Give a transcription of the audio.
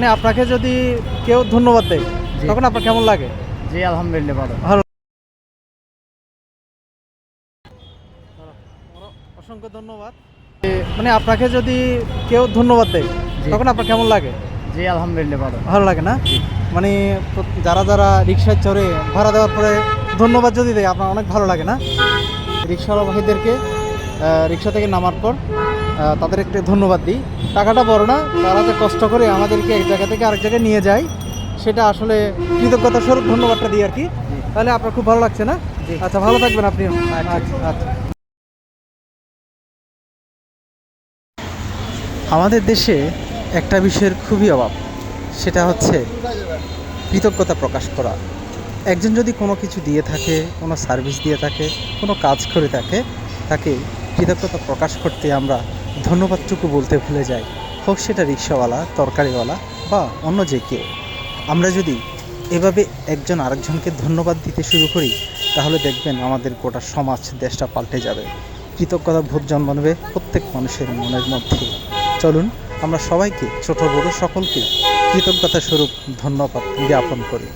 মানে আপনাকে যদি কেউ ধন্যবাদ দেয় তখন আপনার কেমন লাগে? জি আলহামদুলিল্লাহ ভালো। ভালো। অসংখ্য ধন্যবাদ। মানে আপনাকে যদি কেউ ধন্যবাদ দেয় তখন আপনার কেমন লাগে? জি আলহামদুলিল্লাহ ভালো। ভালো লাগে না? মানে যারা যারা রিক্সায় চড়ে ভাড়া দেওয়ার পরে ধন্যবাদ যদি দেয় আপনার অনেক ভালো লাগে না? রিক্সাওয়ালা ভাইদেরকে রিক্সা থেকে নামার পর তাদের একটু ধন্যবাদ দিই। টাকাটা বড় না তারা যে কষ্ট করে আমাদেরকে এক জায়গা থেকে আরেক জায়গায় নিয়ে যায় সেটা আসলে কৃতজ্ঞতা স্বরূপ ধন্যবাদটা দিই আর কি। তাহলে আপনার খুব ভালো লাগছে না? আচ্ছা ভালো থাকবেন আপনিও। আচ্ছা আচ্ছা। আমাদের দেশে একটা বিষয়ের খুবই অভাব সেটা হচ্ছে কৃতজ্ঞতা প্রকাশ করা। একজন যদি কোনো কিছু দিয়ে থাকে কোনো সার্ভিস দিয়ে থাকে কোনো কাজ করে থাকে তাকে কৃতজ্ঞতা প্রকাশ করতে আমরা ধন্যবাদটুকু বলতে ভুলে যাই। হোক সেটা রিক্সাওয়ালা, তরকারিওয়ালা বা অন্য যে কেউ। আমরা যদি এভাবে একজন আরেকজনকে ধন্যবাদ দিতে শুরু করি, তাহলে দেখবেন আমাদের গোটা সমাজ, দেশটা পাল্টে যাবে। কৃতজ্ঞতা বোধ জন্মাবে প্রত্যেক মানুষের মনের মধ্যে। চলুন, আমরা সবাইকে, ছোট বড় সকলকে কৃতজ্ঞতা স্বরূপ ধন্যবাদ জ্ঞাপন করি।